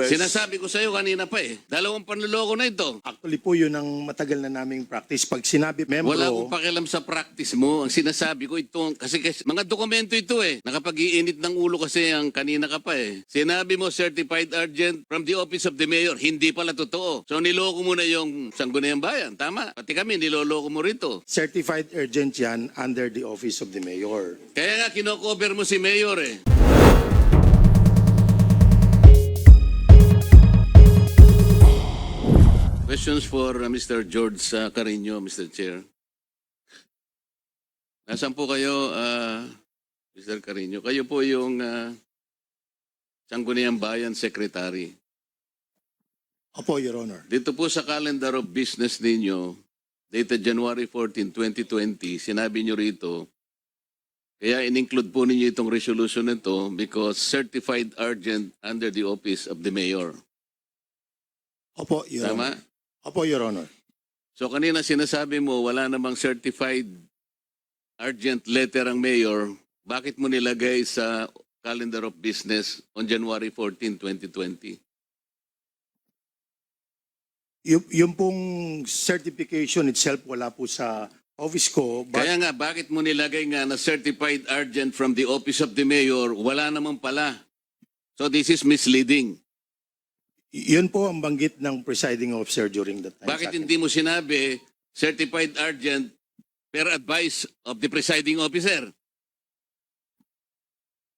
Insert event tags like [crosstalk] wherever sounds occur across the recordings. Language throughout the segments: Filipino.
Sinasabi ko sa'yo kanina pa eh. Dalawang panluloko na ito. Actually po yun ang matagal na naming practice. Pag sinabi membro, Wala akong pakialam sa practice mo. Ang sinasabi ko ito, kasi, kasi mga dokumento ito eh. Nakapag-iinit ng ulo kasi ang kanina ka pa eh. Sinabi mo certified urgent from the office of the mayor. Hindi pala totoo. So niloko mo na yung Sangguniang Bayan. Tama. Pati kami, niloloko mo rito. certified urgent yan under the office of the mayor. Kaya nga, kinocover mo si mayor eh. Questions for uh, Mr. George uh, Carino, Mr. Chair. Nasaan po kayo, uh, Mr. Carino? Kayo po yung uh, Sangguniang Bayan Secretary. Opo, Your Honor. Dito po sa calendar of business ninyo, dated January 14, 2020, sinabi nyo rito, kaya in-include po ninyo itong resolution nito because certified urgent under the office of the mayor. Opo, Your Tama? Honor. Opo, Your Honor. So kanina sinasabi mo wala namang certified urgent letter ang mayor. Bakit mo nilagay sa calendar of business on January 14, 2020? Y- yung pong certification itself wala po sa office ko. But Kaya nga, bakit mo nilagay nga na certified urgent from the office of the mayor? Wala naman pala. So this is misleading. Yun po ang banggit ng presiding officer during that time. Bakit hindi mo sinabi certified urgent per advice of the presiding officer?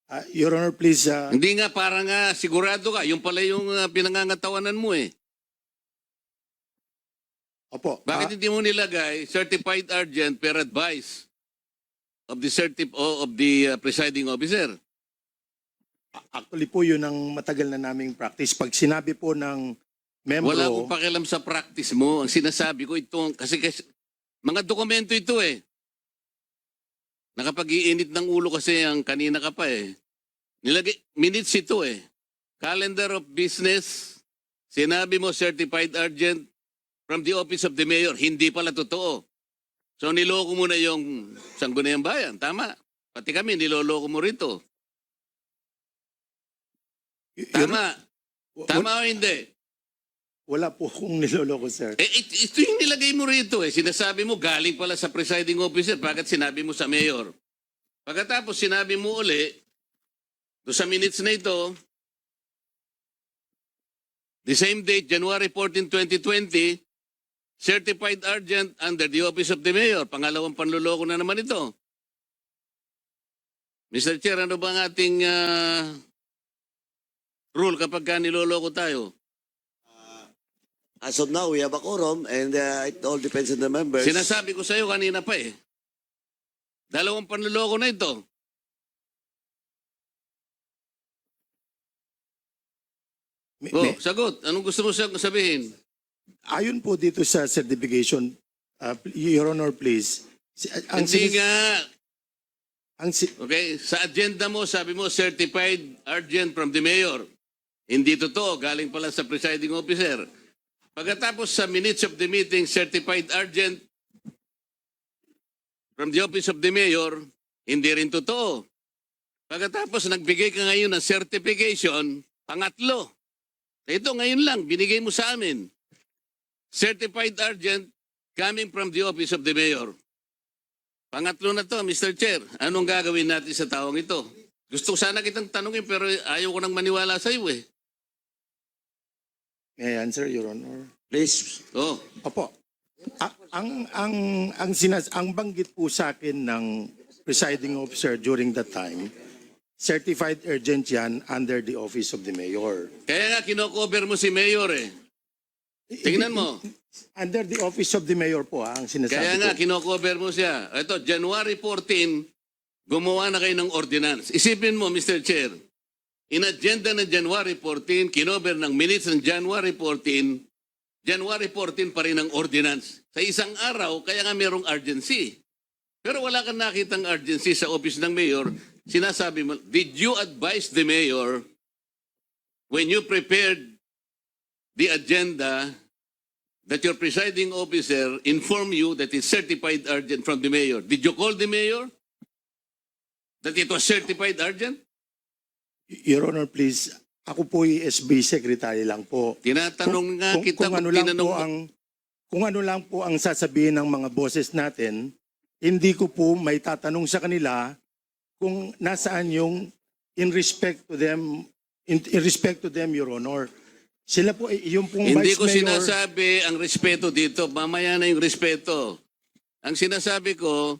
Ah, Your Honor, please. ah, Hindi nga, para nga sigurado ka. Yung pala yung uh, pinangangatawanan mo eh. opo. Bakit ah, hindi mo nilagay certified urgent per advice of the certif of the uh, presiding officer? Actually po yun ang matagal na naming practice. Pag sinabi po ng membro, Wala akong pakialam sa practice mo. Ang sinasabi ko ito, kasi, kasi mga dokumento ito eh. Nakapag-iinit ng ulo kasi ang kanina ka pa eh. Nilagay, minutes ito eh. Calendar of business, sinabi mo certified urgent from the office of the mayor. Hindi pala totoo. So niloko mo na yung Sangguniang Bayan. Tama. Pati kami, niloloko mo rito. Tama. wa- Tama o hindi? Wala po akong [laughs] niloloko, sir. Eh, it, ito yung nilagay mo rito eh. Sinasabi mo galing pala sa presiding officer. Bakit sinabi mo sa mayor? Pagkatapos sinabi mo uli, do sa minutes na ito, the same date, January 14, 2020, certified urgent under the office of the mayor. Pangalawang panluloko na naman ito. Mr. Chair, ano ba ang ating ah, rule kapag ka niloloko tayo? As of now, we have a quorum and uh, it all depends on the members. Sinasabi ko sa'yo kanina pa eh. Dalawang panluloko na ito. May- Oh, may- sagot. Anong gusto mo sab- sabihin? ayon po dito sa certification, ah, Your Honor, please. Si- Ang, Hindi sinis- nga. ang si- Okay? Sa agenda mo, sabi mo, certified urgent from the mayor. Hindi totoo. Galing pala sa presiding officer. Pagkatapos sa minutes of the meeting, certified urgent from the office of the mayor, hindi rin totoo. Pagkatapos nagbigay ka ngayon ng certification, pangatlo. Ito ngayon lang, binigay mo sa amin. Certified urgent coming from the office of the mayor. Pangatlo na to, Mr. Chair. Anong gagawin natin sa taong ito? Gusto ko sana kitang tanungin pero ayaw ko nang maniwala sa iyo eh. May I answer, Your Honor? Please. Oh, Opo. A- ang ang ang sinas ang banggit po sa akin ng presiding officer during that time, certified urgent yan under the office of the mayor. kaya nga kinocover mo si Mayor eh. Tingnan mo. Under the office of the mayor po ang sinasabi Kaya ko. nga kinocover mo siya. Ito, January 14, gumawa na kayo ng ordinance. Isipin mo, Mr. Chair, in agenda ng January 14, kinover ng minutes ng January 14, January 14 pa rin ang ordinance. Sa isang araw, kaya nga merong urgency. Pero wala kang nakitang urgency sa office ng mayor. Sinasabi mo, did you advise the mayor when you prepared the agenda that your presiding officer inform you that it's certified urgent from the mayor? Did you call the mayor? That it was certified urgent? Your Honor, please Ako po ay SB secretary lang po. Tinatanong nga kung, kita kung kung ano lang tinanong po ang kung ano lang po ang sasabihin ng mga bosses natin, hindi ko po may tatanong sa kanila kung nasaan yung in respect to them in, in respect to them your honor. Sila po eh, yung pong Hindi vice ko mayor sinasabi ang respeto dito. Mamaya na yung respeto. Ang sinasabi ko,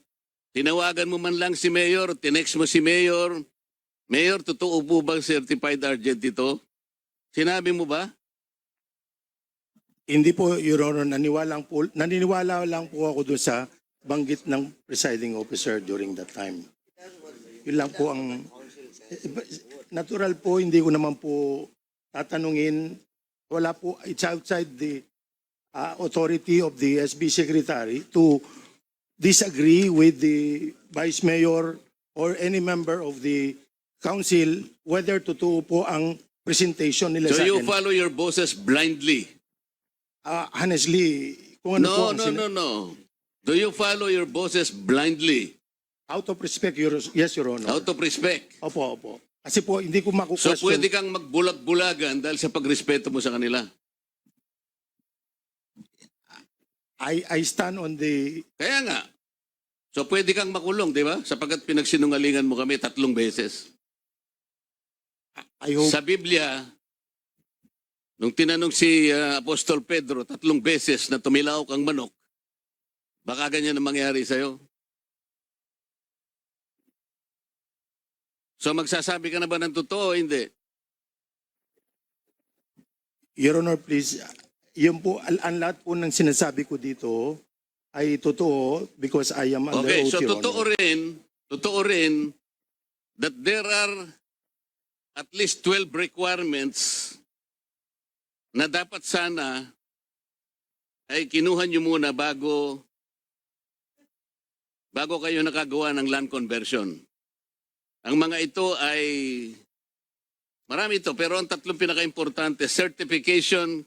tinawagan mo man lang si Mayor, tinext mo si Mayor. Mayor, totoo po bang certified agent ito? Sinabi mo ba? hindi po your honor naniwala lang po naniniwala lang po ako doon sa banggit ng presiding officer during that time. Yun lang po ang natural po hindi ko naman po tatanungin wala po it's outside the uh, authority of the SB secretary to disagree with the vice mayor or any member of the council whether totoo po ang presentation nila So sa you akin. follow your bosses blindly? Ah, honestly, kung ano po No, ang no, sin- no, no. Do you follow your bosses blindly? out of respect, your, yes, Your Honor. Out of respect? Opo, opo. Kasi po, hindi ko So makukwestiyon. pwede kang magbulag-bulagan dahil sa pagrespeto mo sa kanila. I, I stand on the, Kaya nga. So pwede kang makulong, di ba? Sapagkat pinagsinungalingan mo kami tatlong beses. I hope, Sa Biblia, nung tinanong si uh, Apostol Pedro tatlong beses na tumilaok ang manok, baka ganyan ang mangyari sa'yo. So magsasabi ka na ba ng totoo o hindi? Your Honor, please, yun po, ang lahat po ng sinasabi ko dito ay totoo because I am under Okay, oath, so Your totoo rin, totoo rin that there are at least 12 requirements na dapat sana ay kinuha nyo muna bago bago kayo nakagawa ng land conversion. Ang mga ito ay marami ito pero ang tatlong pinaka-importante certification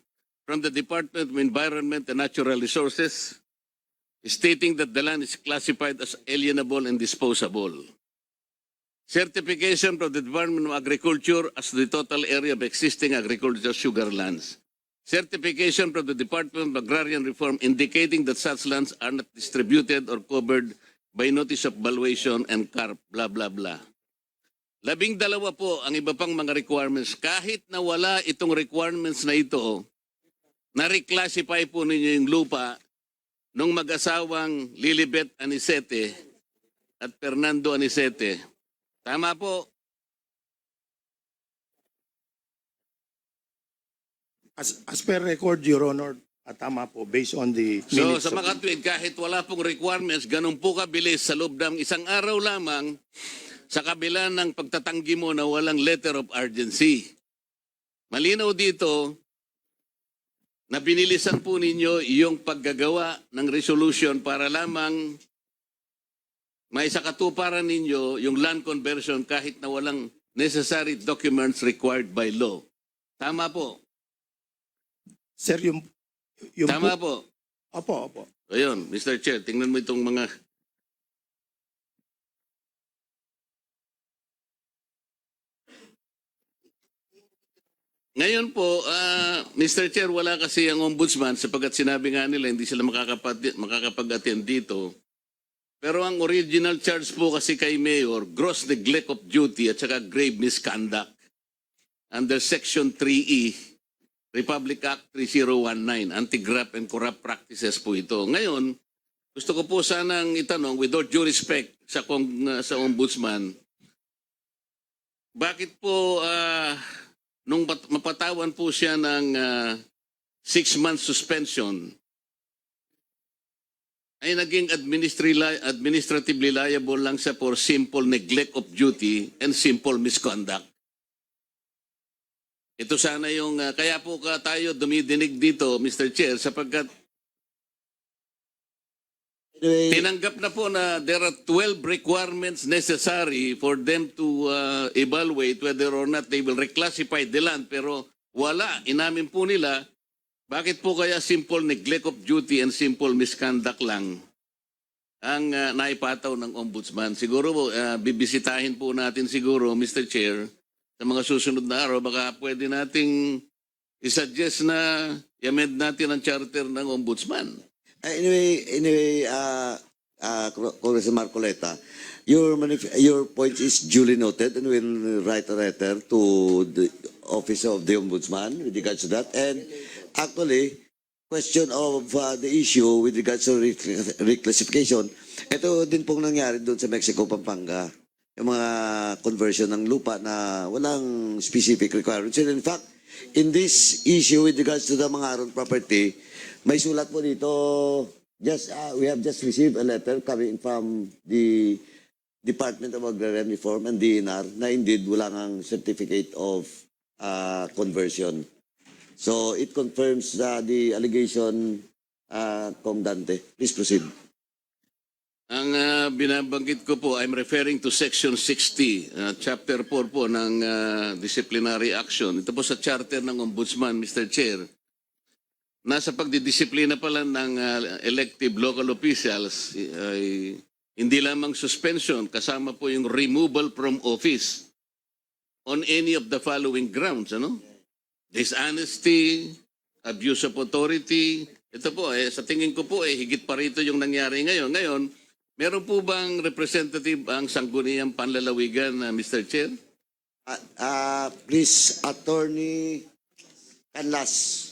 from the Department of Environment and Natural Resources stating that the land is classified as alienable and disposable. Certification from the Department of Agriculture as the total area of existing agricultural sugar lands. Certification from the Department of Agrarian Reform indicating that such lands are not distributed or covered by notice of valuation and CARP, blah, blah, blah. Labing dalawa po ang iba pang mga requirements. Kahit na wala itong requirements na ito, na-reclassify po ninyo yung lupa nung mag-asawang Lilibet Anisete at Fernando Anisete. Tama po. As, as per record, Your Honor, at tama po, based on the So minutes sa of- mga tuwid, kahit wala pong requirements, ganun po kabilis sa loob ng isang araw lamang sa kabila ng pagtatanggi mo na walang letter of urgency. Malinaw dito na binilisan po ninyo yung paggagawa ng resolution para lamang may sakatuparan ninyo yung land conversion kahit na walang necessary documents required by law. Tama po. Sir, yung, yung Tama po, po. opo, opo. Ayun, Mr. Chair, tingnan mo itong mga... Ngayon po, ah, Mr. Chair, wala kasi ang ombudsman sapagkat sinabi nga nila hindi sila makakapag- makakapag-attend dito. Pero ang original charge po kasi kay Mayor, gross neglect of duty at saka grave misconduct under Section 3E Republic Act 3019, Anti-Graft and Corrupt Practices po ito. Ngayon, gusto ko po sanang itanong, with all due respect sa, kong, uh, sa ombudsman, bakit po uh, nung pat- mapatawan po siya ng uh, six-month suspension, ay naging administratively liable lang siya for simple neglect of duty and simple misconduct. Ito sana yung, uh, kaya po ka tayo dumidinig dito, Mr. Chair, sapagkat Anyway, tinanggap na po na there are 12 requirements necessary for them to uh, evaluate whether or not they will reclassify the land. Pero wala, inamin po nila, bakit po kaya simple neglect of duty and simple misconduct lang ang uh, naipataw ng ombudsman? Siguro uh, bibisitahin po natin siguro, Mr. Chair, sa mga susunod na araw, baka pwede nating isuggest na i-amend natin ang charter ng ombudsman. Uh, Anyway, anyway, uh, uh, Congressman Marcoleta, your your point is duly noted and we'll write a letter to the office of the ombudsman with regards to that. And actually, question of uh, the issue with regards to reclass- reclassification, ito din pong nangyari doon sa Mexico, Pampanga. Yung mga conversion ng lupa na walang specific requirements. And in fact, in this issue with regards to the mga aron property, may sulat po dito, just, uh, we have just received a letter coming from the Department of Agrarian Reform and DNR na indeed wala ngang certificate of uh, conversion. So it confirms uh, the allegation, uh, Kong Dante. Please proceed. Ang ah, binabanggit ko po, I'm referring to Section 60, ah, Chapter 4 po ng ah, Disciplinary Action. Ito po sa charter ng Ombudsman, Mr. Chair. Nasa pagdidisiplina pala ng ah, elective local officials, ay hindi lamang suspension, kasama po yung removal from office on any of the following grounds, ano? Dishonesty, abuse of authority. Ito po, eh, sa tingin ko po, eh, higit pa rito yung nangyari ngayon. Ngayon, meron po bang representative ang sangguniang panlalawigan, na Mr. Chair? Uh, uh, please, Attorney Canlas.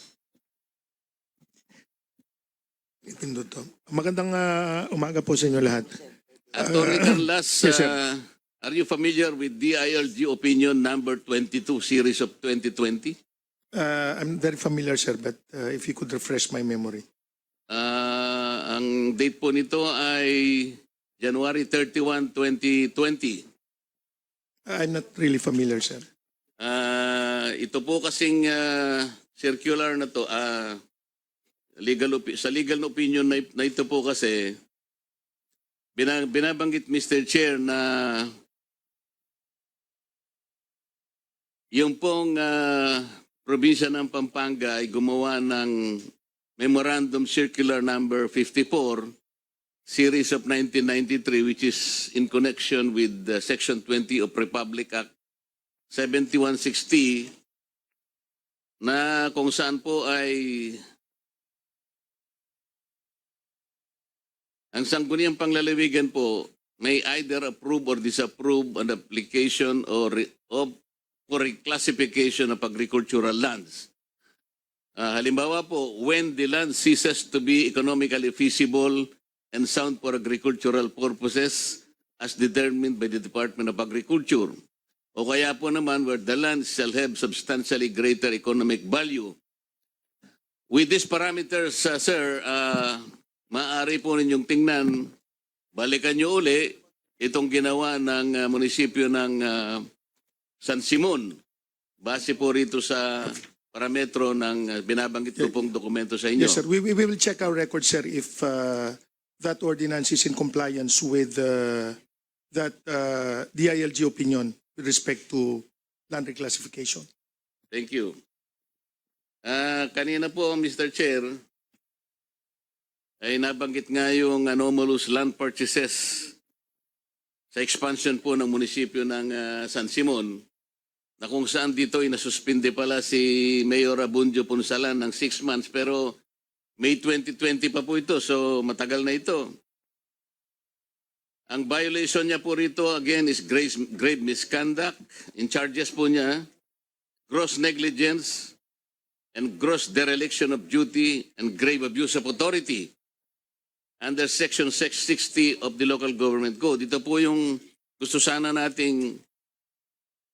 Magandang ah, umaga po sa inyo lahat. Attorney yes, sir. uh, are you familiar with DILG opinion number 22, series of 2020? Uh, I'm very familiar, sir, but uh, if you could refresh my memory. Ah, ang date po nito ay January 31, 2020. I'm not really familiar, sir. Ah, ito po kasing ah, circular na to, ah, legal sa legal opinion na, na ito po kasi bina, binabanggit Mr. Chair na yung pong ah, probinsya ng Pampanga ay gumawa ng Memorandum Circular Number 54 series of 1993 which is in connection with uh, Section 20 of Republic Act 7160 na kung saan po ay ang sangguniang panglalawigan po may either approve or disapprove an application or of for reclassification of agricultural lands. Ah, halimbawa po, when the land ceases to be economically feasible and sound for agricultural purposes as determined by the Department of Agriculture. O kaya po naman where the land shall have substantially greater economic value. With these parameters, uh, sir, uh, maaari po ninyong tingnan, balikan nyo uli itong ginawa ng uh, munisipyo ng uh, San Simon. Base po rito sa parametro ng uh, binabanggit ko pong dokumento sa inyo. Yes, sir. We, we we will check our record, sir, if uh, that ordinance is in compliance with uh, that uh, DILG opinion with respect to land reclassification. Thank you. Ah, kanina po, Mr. Chair, ay nabanggit nga yung anomalous land purchases sa expansion po ng munisipyo ng ah, San Simon na kung saan dito ay nasuspinde pala si Mayor Abundio Punsalan ng 6 months pero May 2020 pa po ito so matagal na ito. Ang violation niya po rito again is grave, grave misconduct. In charges po niya, gross negligence and gross dereliction of duty and grave abuse of authority under Section 660 of the Local Government Code. Ito po yung gusto sana nating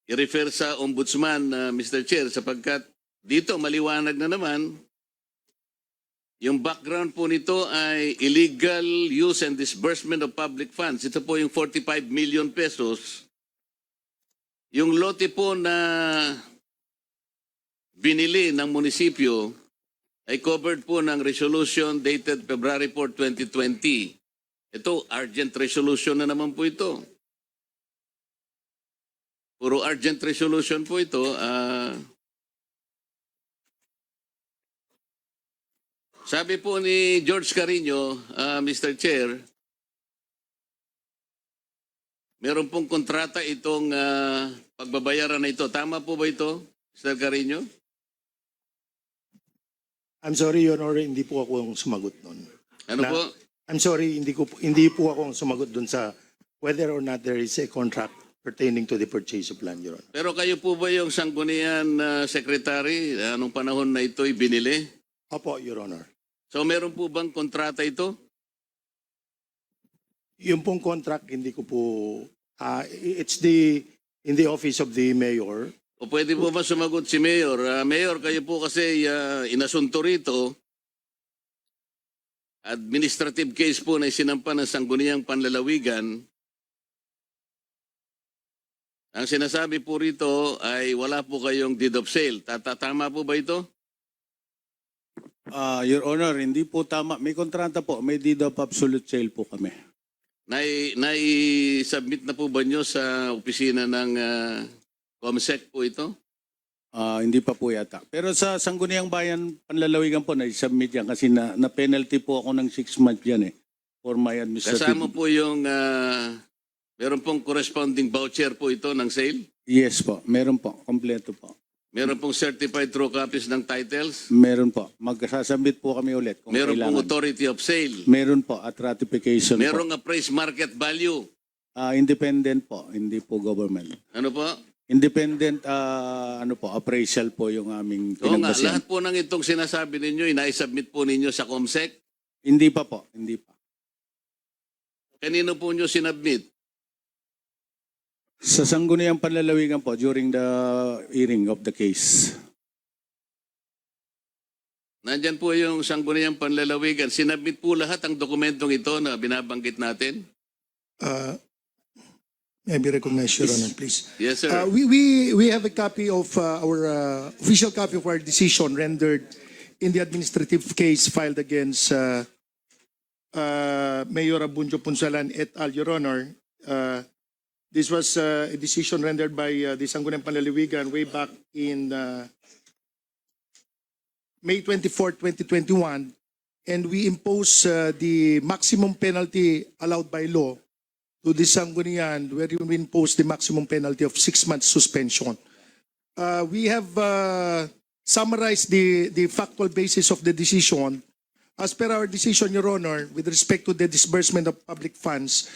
i-refer sa Ombudsman, uh, Mr. Chair, sapagkat dito maliwanag na naman yung background po nito ay illegal use and disbursement of public funds. Ito po yung 45 million pesos. Yung lote po na binili ng munisipyo ay covered po ng resolution dated February 4, 2020. Ito, urgent resolution na naman po ito. Puro urgent resolution po ito. ah sabi po ni George Carino, ah, Mr. Chair, meron pong kontrata itong ah, pagbabayaran na ito. Tama po ba ito, Mr. Carino? I'm sorry, Your Honor, hindi po ako ang sumagot nun. Ano Na- po? I'm sorry, hindi ko hindi po ako ang sumagot dun sa whether or not there is a contract pertaining to the purchase of land, Your Honor. Pero kayo po ba yung sanggunian na secretary anong panahon na ito'y binili? Opo, Your Honor. So meron po bang kontrata ito? Yung pong contract, hindi ko po, ah, it's the, in the office of the mayor. O pwede po ba sumagot si Mayor? Ah, Mayor, kayo po kasi ah, inasunto rito. Administrative case po na isinampa ng sangguniang panlalawigan. Ang sinasabi po rito ay wala po kayong deed of sale. Tatatama po ba ito? Ah, Your Honor, hindi po tama. May kontrata po, may deed of absolute sale po kami. Nai, nai-submit na po ba nyo sa opisina ng ah, COMSEC po ito? Ah, hindi pa po yata. Pero sa Sangguniang Bayan, panlalawigan po, na-submit yan kasi na, na penalty po ako ng six months yan eh. For my administrative. Kasama po yung, ah, meron pong corresponding voucher po ito ng sale? Yes po, meron po. Kompleto po. Meron pong certified true copies ng titles? Meron po. Magkasasabit po kami ulit kung Meron pong kailangan. authority of sale? Meron po at ratification po. Merong appraised market value? Ah, independent po, hindi po government. Ano po? Independent ah, ano po, appraisal po yung aming Oo nga, pinagbasihan. lahat po ng itong sinasabi ninyo, inai-submit po ninyo sa COMSEC. Hindi pa po, hindi pa. Kanino po nyo sinubmit? Sa sangguniang panlalawigan po during the hearing of the case. Nandyan po yung sangguniang panlalawigan. Sinabmit po lahat ang dokumentong ito na binabanggit natin? Uh, May I be recognized, Your Honor, please? Yes, sir. Uh, we, we, we have a copy of uh, our, uh, official copy of our decision rendered in the administrative case filed against uh, uh, Mayor Abunjo Punsalan et al., Your Honor. Uh, This was uh, a decision rendered by uh, the Sangguniang Panlaliwigan way back in uh, May 24, 2021, and we impose uh, the maximum penalty allowed by law to the Sangguniang where we impose the maximum penalty of six months suspension. Uh, we have uh, summarized the, the factual basis of the decision. As per our decision, Your Honor, with respect to the disbursement of public funds,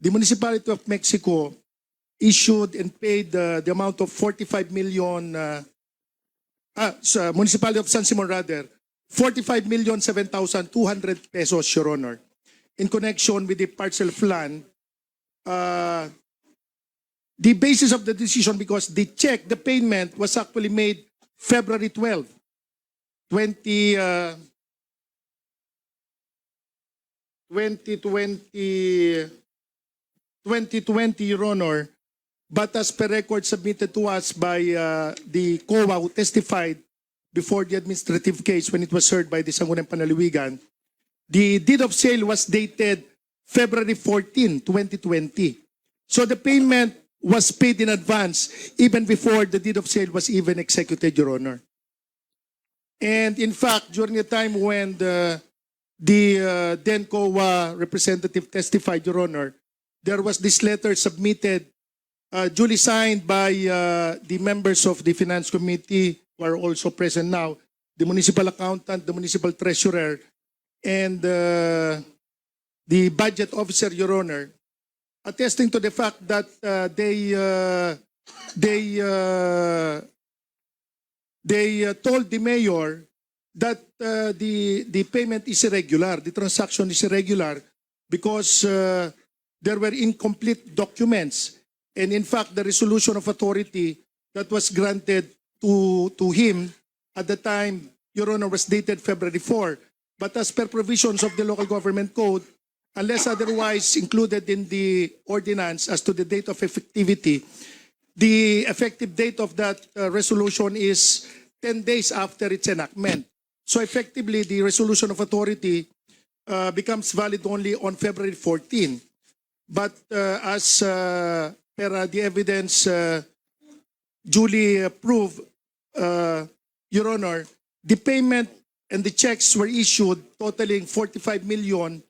the Municipality of Mexico issued and paid uh, the amount of 45 million, uh, ah, Municipality of San Simon rather, 45 million 7,200 pesos, Your Honor, in connection with the parcel plan uh, the basis of the decision because the check, the payment was actually made February 12, 20, uh, 2020, 2020, Your Honor. But as per record submitted to us by uh, the COA who testified before the administrative case when it was heard by the Sangguniang Panaliwigan, the deed of sale was dated February 14, 2020. So the payment was paid in advance even before the deed of sale was even executed, Your Honor. And in fact, during the time when the, the uh, then COA representative testified, Your Honor, there was this letter submitted, uh, duly signed by uh, the members of the Finance Committee who are also present now, the municipal accountant, the municipal treasurer, and uh, the budget officer, Your Honor, attesting to the fact that uh, they uh, they uh, they uh, told the mayor that uh, the the payment is irregular, the transaction is irregular because uh, there were incomplete documents, and in fact, the resolution of authority that was granted to to him at the time, Your Honor, was dated February 4. But as per provisions of the local government code, unless otherwise included in the ordinance as to the date of effectivity, the effective date of that uh, resolution is 10 days after its enactment. So effectively, the resolution of authority uh, becomes valid only on February 14. But uh, as uh, per uh, the evidence uh, duly approved, uh, Your Honor, the payment and the checks were issued totaling 45 million.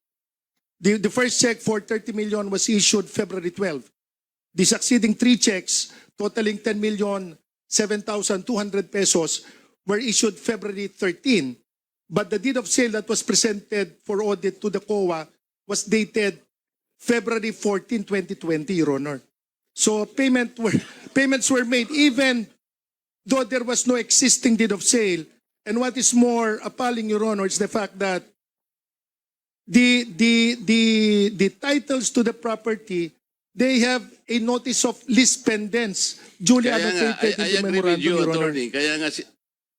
The, the first check for 30 million was issued February 12. The succeeding three checks totaling 10 million 7,200 pesos were issued February 13. But the deed of sale that was presented for audit to the COA was dated February 14, 2020, Your Honor. So payment were, payments were made even though there was no existing deed of sale. And what is more appalling, Your Honor, is the fact that the, the, the, the titles to the property, they have a notice of lease pendants duly Kaya nga, I, annotated I in the agree with memorandum, you, Your Honor. attorney. Kaya nga, si-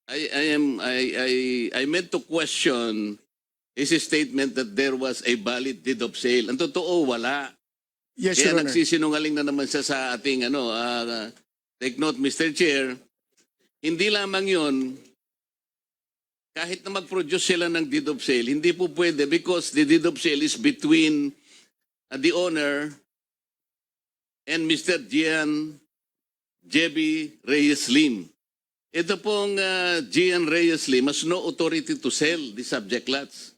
I, I am, I, I, I meant to question his statement that there was a valid deed of sale. Ang totoo, wala. Yes, Kaya Your Honor. nagsisinungaling na naman siya sa ating ano, ah, take note Mr. Chair, hindi lamang 'yon kahit na mag-produce sila ng deed of sale, hindi po pwede because the deed of sale is between ah, the owner and Mr. Gian Jebi Reyes Lim. Ito pong uh, Gian Reyes Lim has no authority to sell the subject lots.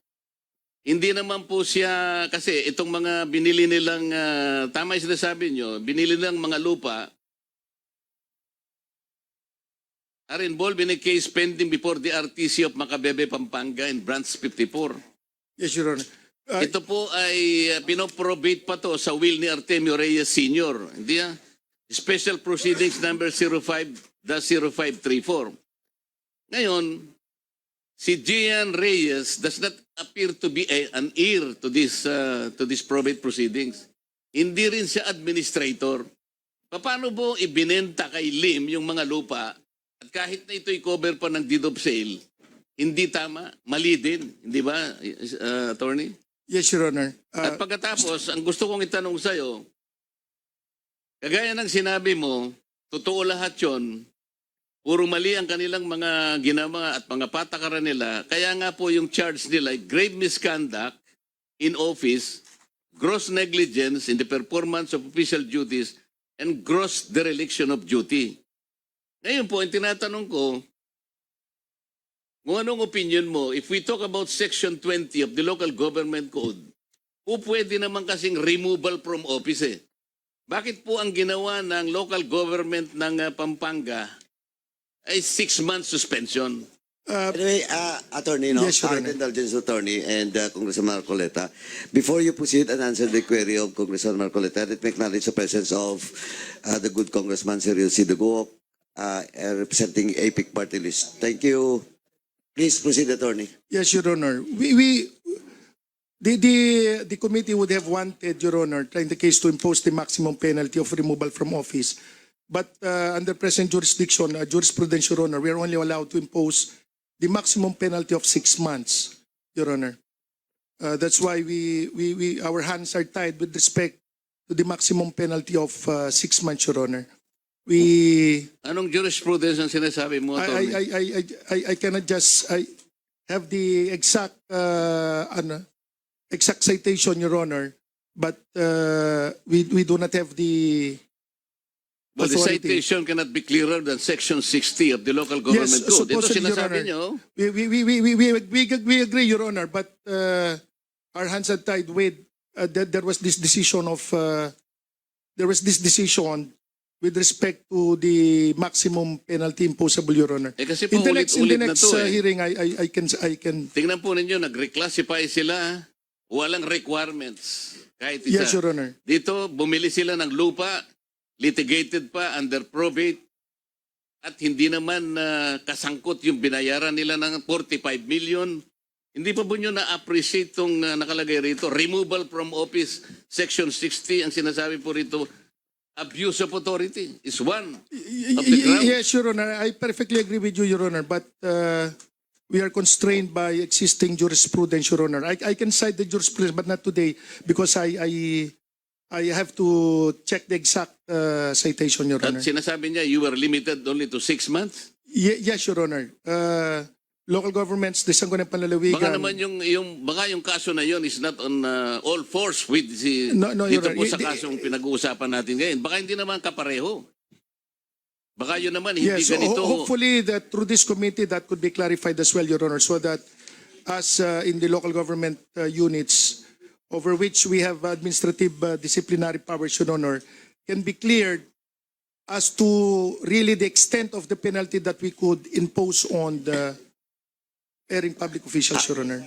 Hindi naman po siya, kasi itong mga binili nilang, ah, tama yung sinasabi nyo, binili nilang mga lupa, are involved in a case pending before the RTC of Macabebe, Pampanga in Branch 54. Yes, Your Honor. Uh, Ito po ay uh, pinoprobate pa to sa will ni Artemio Reyes Sr. Hindi ah? Special Proceedings number 05-0534. Ngayon, si Gian Reyes does not appear to be a- an heir to this uh, to this probate proceedings. Hindi rin siya administrator. Paano po ibinenta kay Lim yung mga lupa at kahit na ito'y cover pa ng deed of sale, hindi tama, mali din, hindi ba, uh, attorney? yes, Your Honor. Uh, At pagkatapos, ang gusto kong itanong sa'yo, kagaya ng sinabi mo, totoo lahat yon, puro mali ang kanilang mga ginawa at mga patakaran nila, kaya nga po yung charge nila, grave misconduct in office, gross negligence in the performance of official duties, and gross dereliction of duty. Ngayon po, ang tinatanong ko, kung anong opinion mo, if we talk about Section 20 of the Local Government Code, po pwede naman kasing removal from office eh. Bakit po ang ginawa ng local government ng uh, Pampanga ay six-month suspension? uh, Anyway, uh, Attorney, no? Yes, Your Art Honor. Indulgence Attorney and uh, Congressman Marcoleta, before you proceed and answer the query of Congressman Marcoleta, let me acknowledge the presence of uh, the good Congressman Cyril Sidugo, uh, uh, representing APIC Party List. Thank you. Please proceed, Attorney. Yes, Your Honor. We, we, the, the, the committee would have wanted, Your Honor, trying the case to impose the maximum penalty of removal from office. But uh, under present jurisdiction, uh, jurisprudence, Your Honor, we are only allowed to impose the maximum penalty of six months, Your Honor. Uh, that's why we, we, we, our hands are tied with respect to the maximum penalty of uh, six months, Your Honor. We, Anong jurisprudence ang sinasabi mo, I, I? I, I, I, I, I cannot just I have the exact uh, ano, exact citation, Your Honor, but uh, we we do not have the well, the citation cannot be clearer than Section 60 of the Local Government Yes, Code. Ito sinasabi Honor. nyo, we we we we we, we, we, agree, Your Honor, but uh, our hands are tied with uh, that there was this decision of uh, there was this decision with respect to the maximum penalty imposable, Your Honor. eh kasi In the next in the next to uh, eh. hearing, I, I I can I can Tingnan po ninyo, nag-reclassify sila, walang requirements. Kahit isa. yes, Your Honor. Dito, bumili sila ng lupa, litigated pa under probate, at hindi naman na kasangkot yung binayaran nila ng 45 million. Hindi pa po nyo na-appreciate itong uh, nakalagay rito. Removal from office, Section 60, ang sinasabi po rito, abuse of authority is one of the grounds. Yes, Your Honor. I perfectly agree with you, Your Honor. But uh, we are constrained by existing jurisprudence, Your Honor. I, I can cite the jurisprudence, but not today because I I, I have to check the exact uh, citation, Your At Honor. sinasabi niya, you were limited only to six months. Ye- yes, Your Honor. Uh, local governments, the Sangguniang Panlalawigan. Baka naman yung, yung, baka yung kaso na yun is not on uh, all force with the, No, no, Your dito Honor. po sa kasong pinag-uusapan natin ngayon. Baka hindi naman kapareho. Baka yun naman, hindi Yes, ho- ganito. hopefully that through this committee that could be clarified as well, Your Honor, so that as uh, in the local government uh, units over which we have administrative uh, disciplinary powers, Your Honor, can be cleared as to really the extent of the penalty that we could impose on the erring public officials, Your Honor.